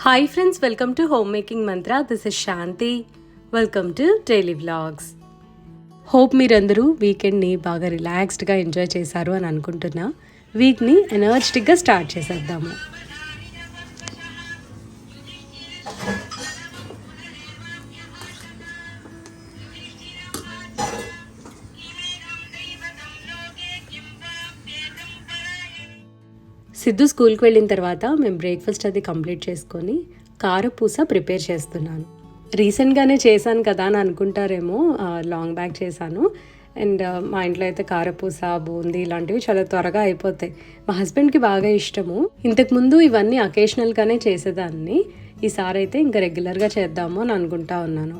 Hi friends welcome to home making Mantra this is Shanti welcome to daily vlogs hope మీరందరూ వీకెండ్ని బాగా రిలాక్స్డ్గా enjoy చేశారు అని అనుకుంటున్నా. వీక్ని ఎనర్జెటిక్గా స్టార్ట్ చేసేద్దాము. సిద్ధు స్కూల్కి వెళ్ళిన తర్వాత మేము బ్రేక్ఫాస్ట్ అది కంప్లీట్ చేసుకొని కారపూస ప్రిపేర్ చేస్తున్నాను. రీసెంట్గానే చేశాను కదా అని అనుకుంటారేమో లాంగ్ బ్యాక్ చేశాను. అండ్ మా ఇంట్లో అయితే కారపూస బూందీ ఇలాంటివి చాలా త్వరగా అయిపోతాయి. మా హస్బెండ్కి బాగా ఇష్టము. ఇంతకుముందు ఇవన్నీ అకేషనల్గానే చేసేదాన్ని. ఈసారి అయితే ఇంకా రెగ్యులర్గా చేద్దాము అని అనుకుంటా ఉన్నాను.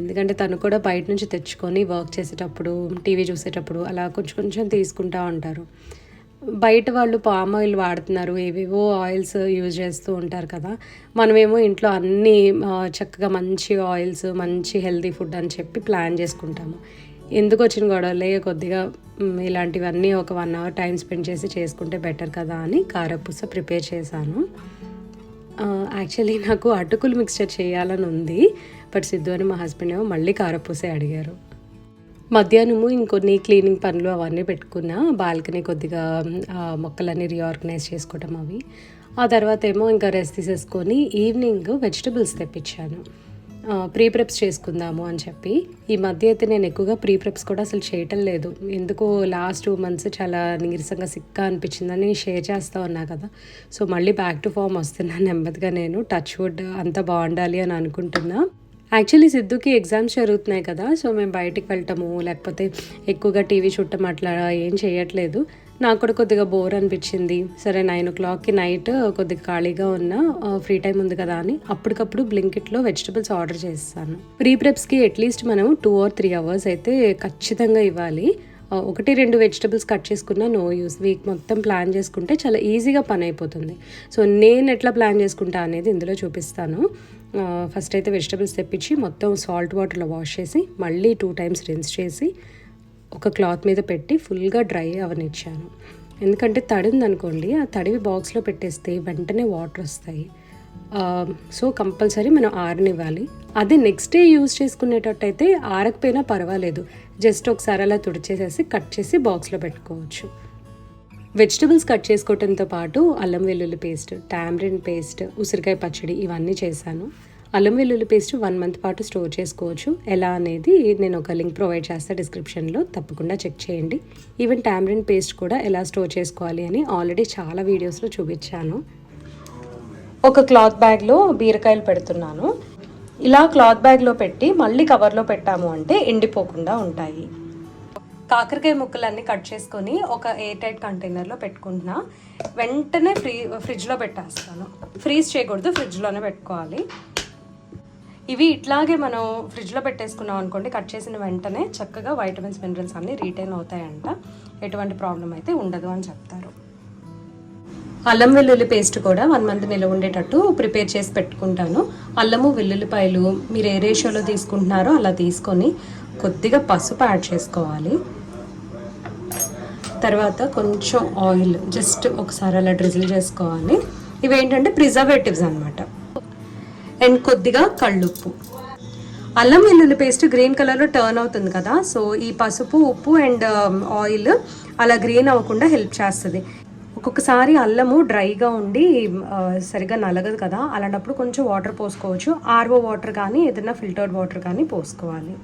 ఎందుకంటే తను కూడా బయట నుంచి తెచ్చుకొని వర్క్ చేసేటప్పుడు టీవీ చూసేటప్పుడు అలా కొంచెం కొంచెం తీసుకుంటా ఉంటారు. బయట వాళ్ళు పామ్ ఆయిల్ వాడుతున్నారు ఏవేవో ఆయిల్స్ యూజ్ చేస్తూ ఉంటారు కదా. మనమేమో ఇంట్లో అన్నీ చక్కగా మంచి ఆయిల్స్ మంచి హెల్తీ ఫుడ్ అని చెప్పి ప్లాన్ చేసుకుంటాము. ఎందుకు వచ్చిన గొడవలే కొద్దిగా ఇలాంటివన్నీ ఒక వన్ అవర్ టైం స్పెండ్ చేసి చేసుకుంటే బెటర్ కదా అని కారపూస ప్రిపేర్ చేశాను. యాక్చువల్లీ నాకు అటుకులు మిక్స్చర్ చేయాలని ఉంది బట్ సిద్ధు అని మా హస్బెండ్ ఏమో మళ్ళీ కారపూసే అడిగారు. మధ్యాహ్నము ఇంకొన్ని క్లీనింగ్ పనులు అవన్నీ పెట్టుకున్నా బాల్కనీ కొద్దిగా మొక్కలన్నీ రీఆర్గనైజ్ చేసుకోవటం అవి. ఆ తర్వాత ఏమో ఇంకా రెస్ట్ తీసేసుకొని ఈవినింగ్ వెజిటబుల్స్ తెప్పించాను. ప్రీ ప్రెప్స్ చేసుకుందాము అని చెప్పి. ఈ మధ్య అయితే నేను ఎక్కువగా ప్రీ ప్రెప్స్ కూడా అసలు చేయటం లేదు. ఎందుకో లాస్ట్ టూ మంత్స్ చాలా నీరసంగా సిక్గా అనిపించిందని షేర్ చేస్తూ ఉన్నా కదా. సో మళ్ళీ బ్యాక్ టు ఫామ్ వస్తున్నాను. నెమ్మదిగా నేను టచ్ వుడ్ అంతా బాగుండాలి అని అనుకుంటున్నా. యాక్చువల్లీ సిద్ధుకి ఎగ్జామ్స్ జరుగుతున్నాయి కదా సో మేము బయటికి వెళ్ళటము లేకపోతే ఎక్కువగా టీవీ చూడటం అట్లా ఏం చేయట్లేదు. నాకు కూడా కొద్దిగా బోర్ అనిపించింది. సరే నైన్ ఓ క్లాక్కి నైట్ కొద్దిగా ఖాళీగా ఉన్న ఫ్రీ టైం ఉంది కదా అని అప్పటికప్పుడు బ్లింకిట్లో వెజిటబుల్స్ ఆర్డర్ చేస్తాను. ప్రీ ప్రెప్స్కి అట్లీస్ట్ మనం టూ ఆర్ త్రీ అవర్స్ అయితే ఖచ్చితంగా ఇవ్వాలి. ఒకటి రెండు వెజిటబుల్స్ కట్ చేసుకున్నా నో యూస్ వీక్ మొత్తం ప్లాన్ చేసుకుంటే చాలా ఈజీగా పని అయిపోతుంది. సో నేను ఎట్లా ప్లాన్ చేసుకుంటా అనేది ఇందులో చూపిస్తాను. ఫస్ట్ అయితే వెజిటబుల్స్ తెప్పించి మొత్తం సాల్ట్ వాటర్లో వాష్ చేసి మళ్ళీ టూ టైమ్స్ రిన్స్ చేసి ఒక క్లాత్ మీద పెట్టి ఫుల్గా డ్రై అవనిచ్చాను. ఎందుకంటే తడింది అనుకోండి ఆ తడివి బాక్స్లో పెట్టేస్తే వెంటనే వాటర్ వస్తాయి. సో కంపల్సరీ మనం ఆరనివ్వాలి. అది నెక్స్ట్ డే యూజ్ చేసుకునేటట్టయితే ఆరకపోయినా పర్వాలేదు. జస్ట్ ఒకసారి అలా తుడిచేసేసి కట్ చేసి బాక్స్లో పెట్టుకోవచ్చు. వెజిటబుల్స్ కట్ చేసుకోవటంతో పాటు అల్లం వెల్లుల్లి పేస్ట్ టామరిన్ పేస్ట్ ఉసిరికాయ పచ్చడి ఇవన్నీ చేశాను. అల్లం వెల్లుల్లి పేస్ట్ వన్ మంత్ పాటు స్టోర్ చేసుకోవచ్చు. ఎలా అనేది నేను ఒక లింక్ ప్రొవైడ్ చేస్తాను డిస్క్రిప్షన్లో. తప్పకుండా చెక్ చేయండి. ఈవెన్ టామరిన్ పేస్ట్ కూడా ఎలా స్టోర్ చేసుకోవాలి అని ఆల్రెడీ చాలా వీడియోస్లో చూపించాను. ఒక క్లాత్ బ్యాగ్లో బీరకాయలు పెడుతున్నాను. ఇలా క్లాత్ బ్యాగ్లో పెట్టి మళ్ళీ కవర్లో పెట్టాము అంటే ఎండిపోకుండా ఉంటాయి. కాకరకాయ ముక్కలన్నీ కట్ చేసుకొని ఒక ఎయిర్ టైట్ కంటైనర్లో పెట్టుకుంటున్నా. వెంటనే ఫ్రీ ఫ్రిడ్జ్లో పెట్టేస్తాను. ఫ్రీజ్ చేయకూడదు ఫ్రిడ్జ్లోనే పెట్టుకోవాలి. ఇవి ఇట్లాగే మనం ఫ్రిడ్జ్లో పెట్టేసుకున్నాం అనుకోండి కట్ చేసిన వెంటనే చక్కగా వైటమిన్స్ మినరల్స్ అన్నీ రీటైన్ అవుతాయంట. ఎటువంటి ప్రాబ్లం అయితే ఉండదు అని చెప్తారు. అల్లం వెల్లుల్లి పేస్ట్ కూడా వన్ మంత్ నిల్వ ఉండేటట్టు ప్రిపేర్ చేసి పెట్టుకుంటాను. అల్లము వెల్లుల్లిపాయలు మీరు ఏ రేషియోలో తీసుకుంటున్నారో అలా తీసుకొని కొద్దిగా పసుపు యాడ్ చేసుకోవాలి. తర్వాత కొంచెం ఆయిల్ జస్ట్ ఒకసారి అలా డ్రిజిల్ చేసుకోవాలి. ఇవి ఏంటంటే ప్రిజర్వేటివ్స్ అనమాట అండ్ కొద్దిగా కళ్ళుప్పు. అల్లం వెల్లుల్లి పేస్ట్ గ్రీన్ కలర్లో టర్న్ అవుతుంది కదా సో ఈ పసుపు ఉప్పు అండ్ ఆయిల్ um, అలా గ్రీన్ అవ్వకుండా హెల్ప్ చేస్తుంది. ఒక్కొక్కసారి అల్లము డ్రైగా ఉండి సరిగా సరిగ్గా నలగదు కదా అలాంటప్పుడు కొంచెం వాటర్ పోసుకోవచ్చు. ఆర్ఓ వాటర్ కానీ ఏదైనా ఫిల్టర్డ్ వాటర్ కానీ పోసుకోవాలి.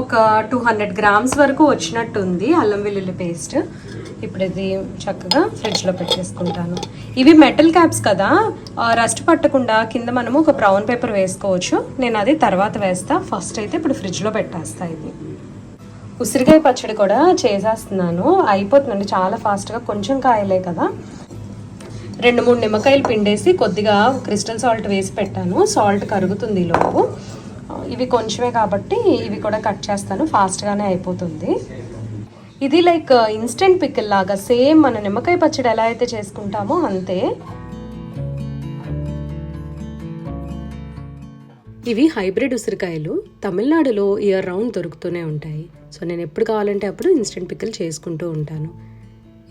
ఒక టూ హండ్రెడ్ గ్రామ్స్ వరకు వచ్చినట్టుంది అల్లం వెల్లుల్లి పేస్ట్ ఇప్పుడు ఇది చక్కగా ఫ్రిడ్జ్లో పెట్టేసుకుంటాను. ఇవి మెటల్ క్యాప్స్ కదా రస్ట్ పట్టకుండా కింద మనము ఒక బ్రౌన్ పేపర్ వేసుకోవచ్చు. నేను అది తర్వాత వేస్తా. ఫస్ట్ అయితే ఇప్పుడు ఫ్రిడ్జ్లో పెట్టేస్తా ఇది. ఉసిరికాయ పచ్చడి కూడా చేసేస్తున్నాను. అయిపోతుందండి చాలా ఫాస్ట్గా కొంచెం కాయలే కదా. రెండు మూడు నిమ్మకాయలు పిండేసి కొద్దిగా క్రిస్టల్ సాల్ట్ వేసి పెట్టాను. సాల్ట్ కరుగుతుంది ఈ లోపు. ఇవి కొంచెమే కాబట్టి ఇవి కూడా కట్ చేస్తాను. ఫాస్ట్గానే అయిపోతుంది. ఇది లైక్ ఇన్స్టెంట్ పికిల్ లాగా సేమ్ మన నిమ్మకాయ పచ్చడి ఎలా అయితే చేసుకుంటామో అంతే. ఇవి హైబ్రిడ్ ఉసిరికాయలు తమిళనాడులో ఇయర్ రౌండ్ దొరుకుతూనే ఉంటాయి. సో నేను ఎప్పుడు కావాలంటే అప్పుడు ఇన్స్టెంట్ పికిల్ చేసుకుంటూ ఉంటాను.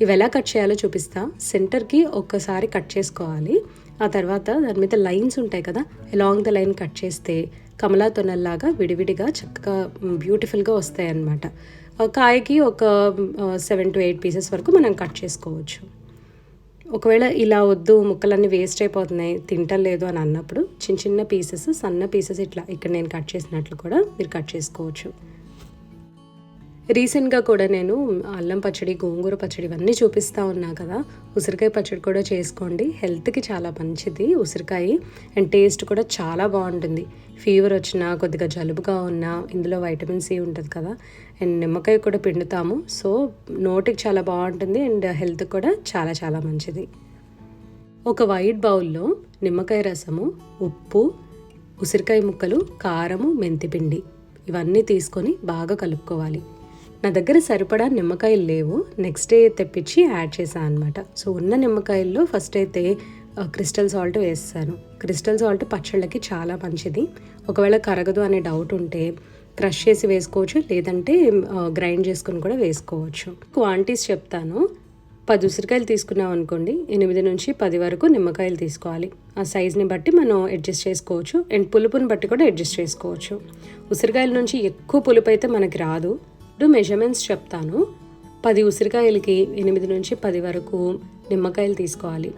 ఇవి ఎలా కట్ చేయాలో చూపిస్తా. సెంటర్కి ఒక్కసారి కట్ చేసుకోవాలి. ఆ తర్వాత దాని మీద లైన్స్ ఉంటాయి కదా అలాంగ్ ద లైన్ కట్ చేస్తే కమలా తొనల్లాగా విడివిడిగా చక్కగా బ్యూటిఫుల్గా వస్తాయన్నమాట. కాయకి ఒక సెవెన్ టు ఎయిట్ పీసెస్ వరకు మనం కట్ చేసుకోవచ్చు. ఒకవేళ ఇలా వద్దు ముక్కలన్నీ వేస్ట్ అయిపోతున్నాయి తింటలేదు అని అన్నప్పుడు చిన్న చిన్న పీసెస్ సన్న పీసెస్ ఇట్లా ఇక్కడ నేను కట్ చేసినట్లు కూడా మీరు కట్ చేసుకోవచ్చు. రీసెంట్గా కూడా నేను అల్లం పచ్చడి గోంగూర పచ్చడి ఇవన్నీ చూపిస్తూ ఉన్నా కదా ఉసిరికాయ పచ్చడి కూడా చేసుకోండి. హెల్త్కి చాలా మంచిది ఉసిరికాయ. అండ్ టేస్ట్ కూడా చాలా బాగుంటుంది. ఫీవర్ వచ్చినా కొద్దిగా జలుబుగా ఉన్నా ఇందులో వైటమిన్ సి ఉంటుంది కదా అండ్ నిమ్మకాయ కూడా పిండుతాము. సో నోటికి చాలా బాగుంటుంది అండ్ హెల్త్ కూడా చాలా చాలా మంచిది. ఒక వైట్ బౌల్లో నిమ్మకాయ రసము ఉప్పు ఉసిరికాయ ముక్కలు కారము మెంతిపిండి ఇవన్నీ తీసుకొని బాగా కలుపుకోవాలి. నా దగ్గర సరిపడా నిమ్మకాయలు లేవు. నెక్స్ట్ డే తెప్పించి యాడ్ చేశాను అనమాట సో ఉన్న నిమ్మకాయల్లో ఫస్ట్ అయితే క్రిస్టల్ సాల్ట్ వేస్తాను. క్రిస్టల్ సాల్ట్ పచ్చళ్ళకి చాలా మంచిది. ఒకవేళ కరగదు అనే డౌట్ ఉంటే క్రష్ చేసి వేసుకోవచ్చు. లేదంటే గ్రైండ్ చేసుకుని కూడా వేసుకోవచ్చు. క్వాంటిటీస్ చెప్తాను. పది ఉసిరికాయలు తీసుకున్నాం అనుకోండి. ఎనిమిది నుంచి పది వరకు నిమ్మకాయలు తీసుకోవాలి. ఆ సైజ్ని బట్టి మనం అడ్జస్ట్ చేసుకోవచ్చు. అండ్ పులుపుని బట్టి కూడా అడ్జస్ట్ చేసుకోవచ్చు. ఉసిరికాయల నుంచి ఎక్కువ పులుపు అయితే మనకి రాదు. మెజర్మెంట్స్ చెప్తాను. పది ఉసిరికాయలకి ఎనిమిది నుంచి పది వరకు నిమ్మకాయలు తీసుకోవాలి.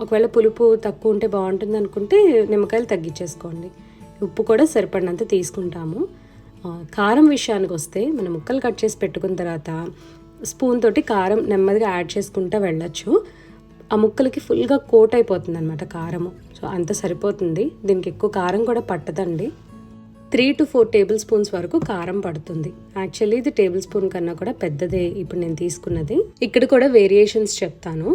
ఒకవేళ పులుపు తక్కువ ఉంటే బాగుంటుంది అనుకుంటే నిమ్మకాయలు తగ్గించేసుకోండి. ఉప్పు కూడా సరిపడినంత తీసుకుంటాము. కారం విషయానికి వస్తే మనం ముక్కలు కట్ చేసి పెట్టుకున్న తర్వాత స్పూన్ తోటి కారం నెమ్మదిగా యాడ్ చేసుకుంటూ వెళ్ళొచ్చు. ఆ ముక్కలకి ఫుల్గా కోట్ అయిపోతుంది అనమాట కారము. సో అంత సరిపోతుంది. దీనికి ఎక్కువ కారం కూడా పట్టదండి. Three to four tablespoons వరకు కారం పడుతుంది. యాక్చువల్లీ ఇది టేబుల్ స్పూన్ కన్నా కూడా పెద్దదే ఇప్పుడు నేను తీసుకున్నది. ఇక్కడ కూడా వేరియేషన్స్ చెప్తాను.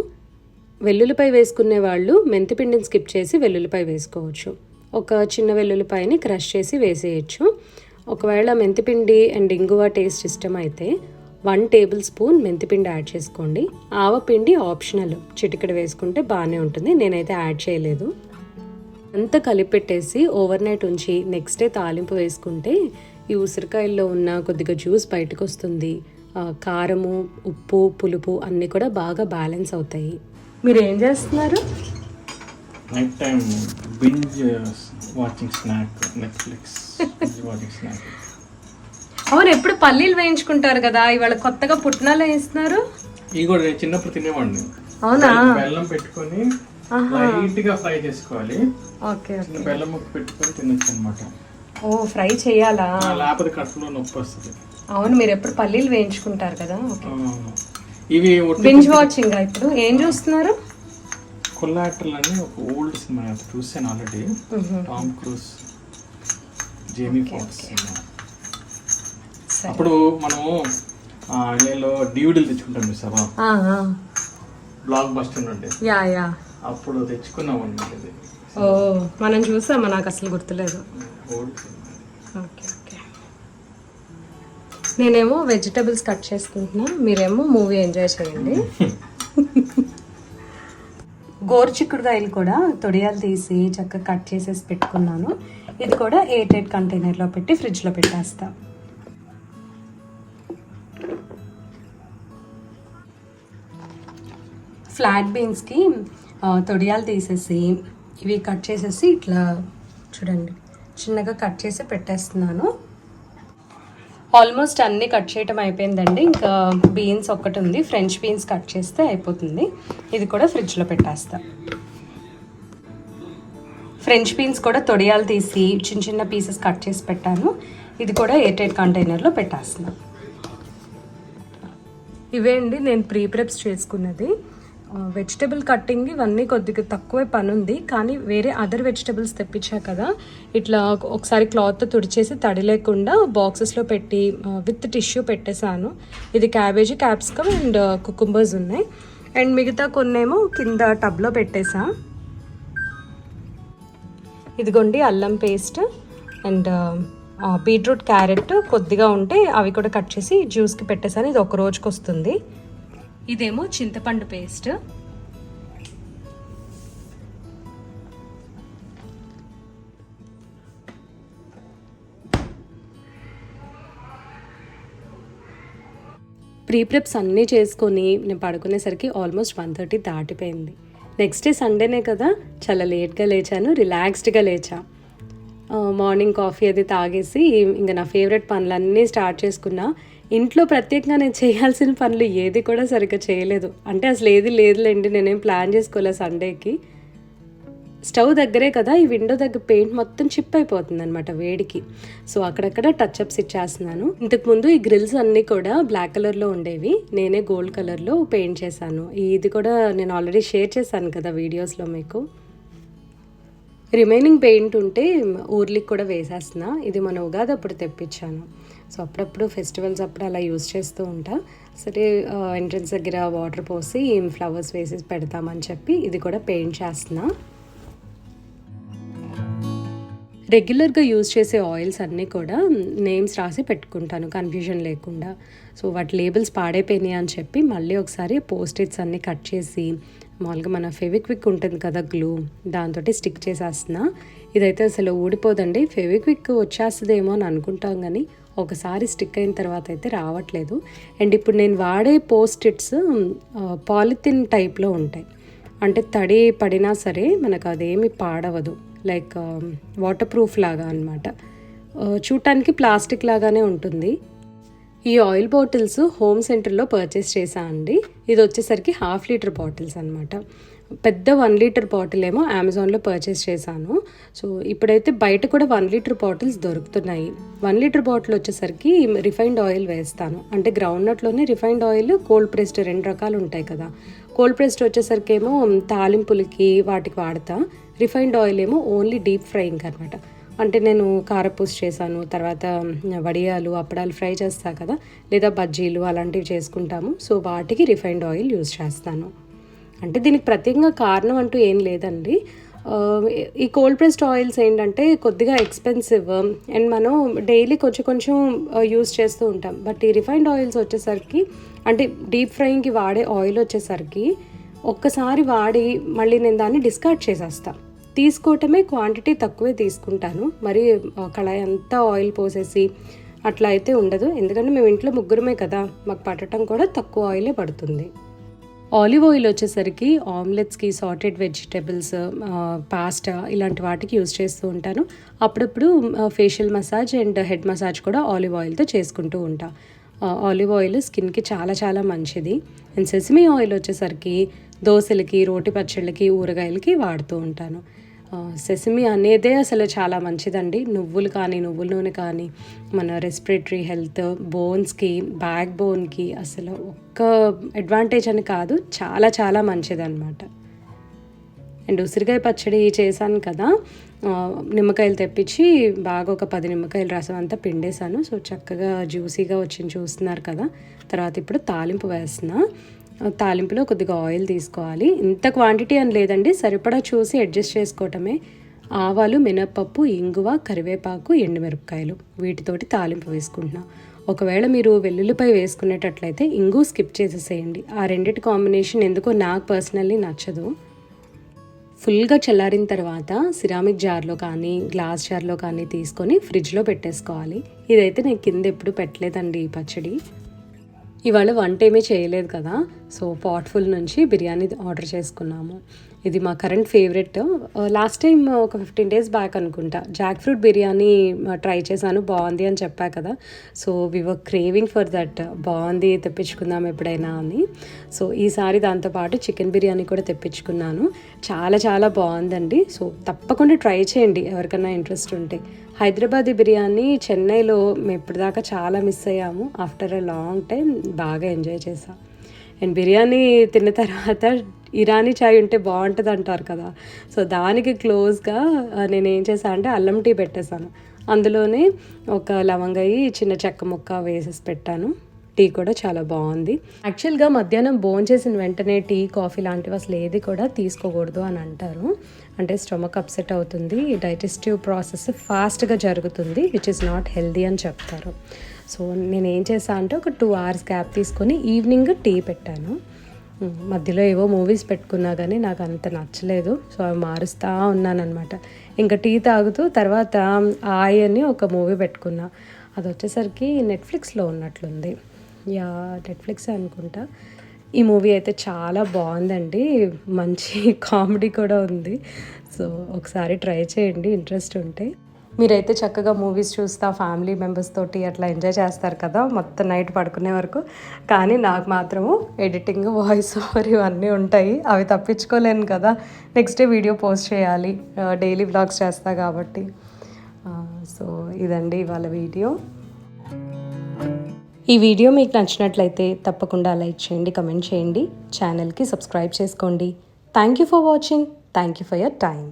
వెల్లుల్లిపై వేసుకునే వాళ్ళు మెంతిపిండిని స్కిప్ చేసి వెల్లుల్లిపై వేసుకోవచ్చు. ఒక చిన్న వెల్లుల్లిపాయని క్రష్ చేసి వేసేయచ్చు. ఒకవేళ మెంతిపిండి అండ్ ఇంగువ టేస్ట్ ఇష్టం అయితే వన్ టేబుల్ స్పూన్ మెంతిపిండి యాడ్ చేసుకోండి. ఆవపిండి ఆప్షనల్ చిటికెడ వేసుకుంటే బాగానే ఉంటుంది. నేనైతే యాడ్ చేయలేదు. అంతా కలిపెట్టేసి ఓవర్ నైట్ ఉంచి నెక్స్ట్ డే తాలింపు వేసుకుంటే ఈ ఉసిరికాయల్లో ఉన్న కొద్దిగా జ్యూస్ బయటకు వస్తుంది కారము ఉప్పు పులుపు అన్నీ కూడా బాగా బ్యాలెన్స్ అవుతాయి. మీరు ఏం చేస్తున్నారు night time binge watching snack Netflix watching snack అవును ఎప్పుడు పల్లీలు వేయించుకుంటారు కదా ఇవాళ కొత్తగా పుట్నాలు వేస్తున్నారు ఇవి కూడా నేను చిన్నప్పుడు తినేవాడిని. అవునా? బెల్లం పెట్టుకొని లైట్గా ఫ్రై చేసుకోవాలి. ఓకే చిన్న బెల్లం ముక్క పెట్టుకొని తినొచ్చు అనమాట ఓ ఫ్రై చేయాలా? లేకపోతే కడుపులో నొప్పి వస్తుంది. అవును మీరు ఎప్పుడు పల్లీలు వేయించుకుంటారు కదా? ఇవి బింజ్ వాచింగ్ ఇప్పుడు? ఏం చూస్తున్నారు? కొల్లాటర్లు అని ఒక ఓల్డ్ సినిమా అది చూసాను already. Tom Cruise Jamie Foxx అప్పుడు మనము నేను డివిడీలు తెచ్చుకుంటాం ఆ, ఆ. బ్లాక్ బస్టర్ నుండి. Yeah yeah. అప్పుడు తెచ్చుకున్నాం ఇది ఓ మనం చూసామా? నాకు అసలు గుర్తులేదు. Okay okay. నేనేమో వెజిటబుల్స్ కట్ చేసుకుంటున్నా. మీరేమో మూవీ ఎంజాయ్ చేయండి. గోరు చిక్కుడుకాయలు కూడా తొడియాలు తీసి చక్కగా కట్ చేసేసి పెట్టుకున్నాను. ఇది కూడా ఎయిట్ ఎయిట్ కంటైనర్లో పెట్టి ఫ్రిడ్జ్లో పెట్టేస్తా. ఫ్లాట్ బీన్స్కి తొడియాలు తీసేసి ఇవి కట్ చేసేసి ఇట్లా చూడండి చిన్నగా కట్ చేసి పెట్టేస్తున్నాను. ఆల్మోస్ట్ అన్నీ కట్ చేయటం అయిపోయిందండి. ఇంకా బీన్స్ ఒక్కటి ఉంది. ఫ్రెంచ్ బీన్స్ కట్ చేస్తే అయిపోతుంది. ఇది కూడా ఫ్రిడ్జ్లో పెట్టేస్తా. ఫ్రెంచ్ బీన్స్ కూడా తొడియాలు తీసి చిన్న చిన్న పీసెస్ కట్ చేసి పెట్టాను. ఇది కూడా ఎయిర్టైట్ కంటైనర్లో పెట్టేస్తున్నాను ఇవే అండి నేను ప్రీ ప్రెప్స్ చేసుకున్నది. వెజిటబుల్ కట్టింగ్ ఇవన్నీ కొద్దిగా తక్కువే పని ఉంది కానీ వేరే అదర్ వెజిటబుల్స్ తెప్పించా కదా. ఇట్లా ఒకసారి క్లాత్ తుడిచేసి తడి లేకుండా బాక్సెస్లో పెట్టి విత్ టిష్యూ పెట్టేశాను. ఇది క్యాబేజీ క్యాప్సికమ్ అండ్ కుకుంబర్స్ ఉన్నాయి. అండ్ మిగతా కొన్నేమో కింద టబ్లో పెట్టేసా ఇదిగోండి అల్లం పేస్ట్ అండ్ బీట్రూట్ క్యారెట్ కొద్దిగా ఉంటే అవి కూడా కట్ చేసి జ్యూస్కి పెట్టేసాను ఇది ఒక రోజుకి వస్తుంది ఇదేమో చింతపండు పేస్ట్. ప్రీ ప్రెప్స్ అన్నీ చేసుకొని నేను పడుకునేసరికి ఆల్మోస్ట్ వన్ థర్టీ దాటిపోయింది. నెక్స్ట్ డే సండేనే కదా చాలా లేట్గా లేచాను రిలాక్స్డ్గా లేచా. మార్నింగ్ కాఫీ అది తాగేసి ఇంకా నా ఫేవరెట్ పనులన్నీ స్టార్ట్ చేసుకున్నా. ఇంట్లో ప్రత్యేకంగా నేను చేయాల్సిన పనులు ఏది కూడా సరిగ్గా చేయలేదు. అంటే అసలు ఏది లేదులేండి నేనేం ప్లాన్ చేసుకోలే సండేకి స్టవ్ దగ్గరే కదా ఈ విండో దగ్గర పెయింట్ మొత్తం చిప్ అయిపోతుంది అనమాట వేడికి. సో అక్కడక్కడ టచ్ అప్స్ ఇచ్చేస్తున్నాను ఇంతకుముందు ఈ గ్రిల్స్ అన్నీ కూడా బ్లాక్ కలర్లో ఉండేవి. నేనే గోల్డ్ కలర్లో పెయింట్ చేశాను. ఇది కూడా నేను ఆల్రెడీ షేర్ చేశాను కదా వీడియోస్లో మీకు. రిమైనింగ్ పెయింట్ ఉంటే ఊర్లికి కూడా వేసేస్తున్నా. ఇది మన ఉగాది అప్పుడు తెప్పించాను. సో అప్పుడప్పుడు ఫెస్టివల్స్ అప్పుడు అలా యూస్ చేస్తూ ఉంటా. సరే ఎంట్రన్స్ దగ్గర వాటర్ పోసి ఫ్లవర్స్ వేసి పెడతామని చెప్పి ఇది కూడా పెయింట్ చేస్తున్నా. రెగ్యులర్గా యూజ్ చేసే ఆయిల్స్ అన్నీ కూడా నేమ్స్ రాసి పెట్టుకుంటాను కన్ఫ్యూజన్ లేకుండా. సో వాటి లేబుల్స్ పాడైపోయినాయి అని చెప్పి మళ్ళీ ఒకసారి పోస్టెట్స్ అన్నీ కట్ చేసి మామూలుగా మన ఫెవిక్విక్ ఉంటుంది కదా గ్లూ దాంతో స్టిక్ చేసేస్తున్నా. ఇదైతే అసలు ఊడిపోదండి. ఫెవిక్విక్ వచ్చేస్తుందేమో అని అనుకుంటాం కానీ ఒకసారి స్టిక్ అయిన తర్వాత అయితే రావట్లేదు. అండ్ ఇప్పుడు నేను వాడే పోస్ట్ ఇట్స్ పాలిథిన్ టైప్లో ఉంటాయి. అంటే తడి పడినా సరే మనకు అదేమి పాడవదు. లైక్ వాటర్ ప్రూఫ్ లాగా అనమాట చూడటానికి ప్లాస్టిక్ లాగానే ఉంటుంది. ఈ ఆయిల్ బాటిల్స్ హోమ్ సెంటర్లో పర్చేస్ చేశా అండి ఇది వచ్చేసరికి హాఫ్ లీటర్ బాటిల్స్ అనమాట పెద్ద వన్ లీటర్ బాటిల్ ఏమో అమెజాన్లో పర్చేస్ చేశాను. సో ఇప్పుడైతే బయట కూడా వన్ లీటర్ బాటిల్స్ దొరుకుతున్నాయి. వన్ లీటర్ బాటిల్ వచ్చేసరికి రిఫైన్డ్ ఆయిల్ వేస్తాను. అంటే గ్రౌండ్ నట్లోనే రిఫైన్డ్ ఆయిల్ కోల్డ్ ప్రెస్డ్ రెండు రకాలు ఉంటాయి కదా. కోల్డ్ ప్రెస్డ్ వచ్చేసరికి ఏమో తాలింపులకి వాటికి వాడతా. రిఫైన్డ్ ఆయిల్ ఏమో ఓన్లీ డీప్ ఫ్రైయింగ్ అనమాట అంటే నేను కారపూస చేశాను తర్వాత వడియాలు అప్పడాలు ఫ్రై చేస్తా కదా. లేదా బజ్జీలు అలాంటివి చేసుకుంటాము. సో వాటికి రిఫైన్డ్ ఆయిల్ యూస్ చేస్తాను. అంటే దీనికి ప్రత్యేకంగా కారణం అంటూ ఏం లేదండి. ఈ కోల్డ్ ప్రెస్డ్ ఆయిల్స్ ఏంటంటే కొద్దిగా ఎక్స్పెన్సివ్ అండ్ మనం డైలీ కొంచెం కొంచెం యూస్ చేస్తూ ఉంటాం. బట్ ఈ రిఫైన్డ్ ఆయిల్స్ వచ్చేసరికి అంటే డీప్ ఫ్రైయింగ్కి వాడే ఆయిల్ వచ్చేసరికి ఒక్కసారి వాడి మళ్ళీ నేను దాన్ని డిస్కార్డ్ చేసేస్తా. తీసుకోవటమే క్వాంటిటీ తక్కువే తీసుకుంటాను. మరి కళాయి అంతా ఆయిల్ పోసేసి అట్లా అయితే ఉండదు. ఎందుకంటే మేము ఇంట్లో ముగ్గురమే కదా మాకు పట్టడం కూడా తక్కువ ఆయిలే పడుతుంది. ఆలివ్ ఆయిల్ వచ్చేసరికి ఆమ్లెట్స్కి సాటెడ్ వెజిటేబుల్స్ పాస్టా ఇలాంటి వాటికి యూజ్ చేస్తూ ఉంటాను. అప్పుడప్పుడు facial massage and head massage కూడా ఆలివ్ ఆయిల్తో చేసుకుంటూ ఉంటా. ఆలివ్ ఆయిల్ స్కిన్కి చాలా చాలా మంచిది. అండ్ సెసిమీ ఆయిల్ వచ్చేసరికి దోశలకి రోటి పచ్చళ్ళకి ఊరగాయలకి వాడుతూ ఉంటాను. సెసమి అనేదే అసలు చాలా మంచిదండి. నువ్వులు కానీ నువ్వుల నూనె కానీ మన రెస్పిరేటరీ హెల్త్ బోన్స్కి బ్యాక్ బోన్కి అసలు ఒక్క అడ్వాంటేజ్ అని కాదు చాలా చాలా మంచిదన్నమాట. అండ్ ఉసిరికాయ పచ్చడి చేశాను కదా నిమ్మకాయలు తెప్పించి బాగా ఒక పది నిమ్మకాయల రసం అంతా పిండేశాను. సో చక్కగా జ్యూసీగా వచ్చింది చూస్తున్నారు కదా. తర్వాత ఇప్పుడు తాలింపు వేస్తున్నా. తాలింపులో కొద్దిగా ఆయిల్ తీసుకోవాలి. ఇంత క్వాంటిటీ అని లేదండి. సరిపడా చూసి అడ్జస్ట్ చేసుకోవటమే. ఆవాలు మినప్పప్పు ఇంగువ కరివేపాకు ఎండుమిరపకాయలు. వీటితోటి తాలింపు వేసుకుంటున్నా. ఒకవేళ మీరు వెల్లుల్లిపై వేసుకునేటట్లయితే ఇంగు స్కిప్ చేసేసేయండి. ఆ రెండిటి కాంబినేషన్ ఎందుకో నాకు పర్సనల్లీ నచ్చదు. ఫుల్గా చల్లారిన తర్వాత సిరామిక్ జార్లో కానీ గ్లాస్ జార్లో కానీ తీసుకొని ఫ్రిడ్జ్లో పెట్టేసుకోవాలి. ఇదైతే నేను కింద ఎప్పుడు పెట్టలేదండి ఈ పచ్చడి. ఇవాళ వంట ఏమీ చేయలేదు కదా. సో పాట్ఫుల్ నుంచి బిర్యానీ ఆర్డర్ చేసుకున్నాము. ఇది మా కరెంట్ ఫేవరెట్ లాస్ట్ టైం ఒక ఫిఫ్టీన్ డేస్ బ్యాక్ అనుకుంటా. Jack fruit biryani uh, try చేశాను. బాగుంది అని చెప్పా కదా. So we were craving for that బాగుంది తెప్పించుకుందాం ఎప్పుడైనా అని. సో ఈసారి దాంతోపాటు చికెన్ బిర్యానీ కూడా తెప్పించుకున్నాను. చాలా చాలా బాగుందండి. సో తప్పకుండా ట్రై చేయండి ఎవరికైనా ఇంట్రెస్ట్ ఉంటే. హైదరాబాదీ బిర్యానీ చెన్నైలో మేము ఇప్పటిదాకా చాలా మిస్ అయ్యాము. ఆఫ్టర్ ఎ లాంగ్ టైం బాగా ఎంజాయ్ చేసాం అండ్ బిర్యానీ తిన్న తర్వాత ఇరానీ చాయ్ ఉంటే బాగుంటుంది అంటారు కదా. సో దానికి క్లోజ్గా నేను ఏం చేశాను అంటే అల్లం టీ పెట్టేశాను. అందులోనే ఒక లవంగాయి చిన్న చెక్క ముక్క వేసేసి పెట్టాను. టీ కూడా చాలా బాగుంది. యాక్చువల్గా మధ్యాహ్నం భోజనం చేసిన వెంటనే టీ కాఫీ లాంటివి అసలు ఏది కూడా తీసుకోకూడదు అని అంటారు. అంటే స్టొమక్ అప్సెట్ అవుతుంది. డైజెస్టివ్ ప్రాసెస్ ఫాస్ట్గా జరుగుతుంది విచ్ ఇస్ నాట్ హెల్దీ అని చెప్తారు. సో నేను ఏం చేశాను అంటే ఒక టూ అవర్స్ గ్యాప్ తీసుకొని ఈవినింగ్ టీ పెట్టాను. మధ్యలో ఏవో మూవీస్ పెట్టుకున్నా కానీ నాకు అంత నచ్చలేదు. సో అవి మారుస్తూ ఉన్నానమాట ఇంకా టీ తాగుతూ తర్వాత ఆయ్ అని ఒక మూవీ పెట్టుకున్నా. అది వచ్చేసరికి నెట్ఫ్లిక్స్లో ఉన్నట్లుంది. యా నెట్ఫ్లిక్స్ అనుకుంటా. ఈ మూవీ అయితే చాలా బాగుందండి. మంచి కామెడీ కూడా ఉంది. సో ఒకసారి ట్రై చేయండి ఇంట్రెస్ట్ ఉంటే. మీరైతే చక్కగా మూవీస్ చూస్తా ఫ్యామిలీ మెంబర్స్ తోటి అట్లా ఎంజాయ్ చేస్తారు కదా మొత్తం నైట్ పడుకునే వరకు. కానీ నాకు మాత్రము ఎడిటింగ్ వాయిస్ ఓవర్ ఇవన్నీ ఉంటాయి. అవి తప్పించుకోలేను కదా. నెక్స్ట్ డే వీడియో పోస్ట్ చేయాలి. డైలీ వ్లాగ్స్ చేస్తా కాబట్టి. సో ఇదండి ఇవాళ వీడియో. ఈ వీడియో మీకు నచ్చినట్లయితే తప్పకుండా లైక్ చేయండి కమెంట్ చేయండి ఛానల్కి సబ్స్క్రైబ్ చేసుకోండి. Thank you for watching thank you for your time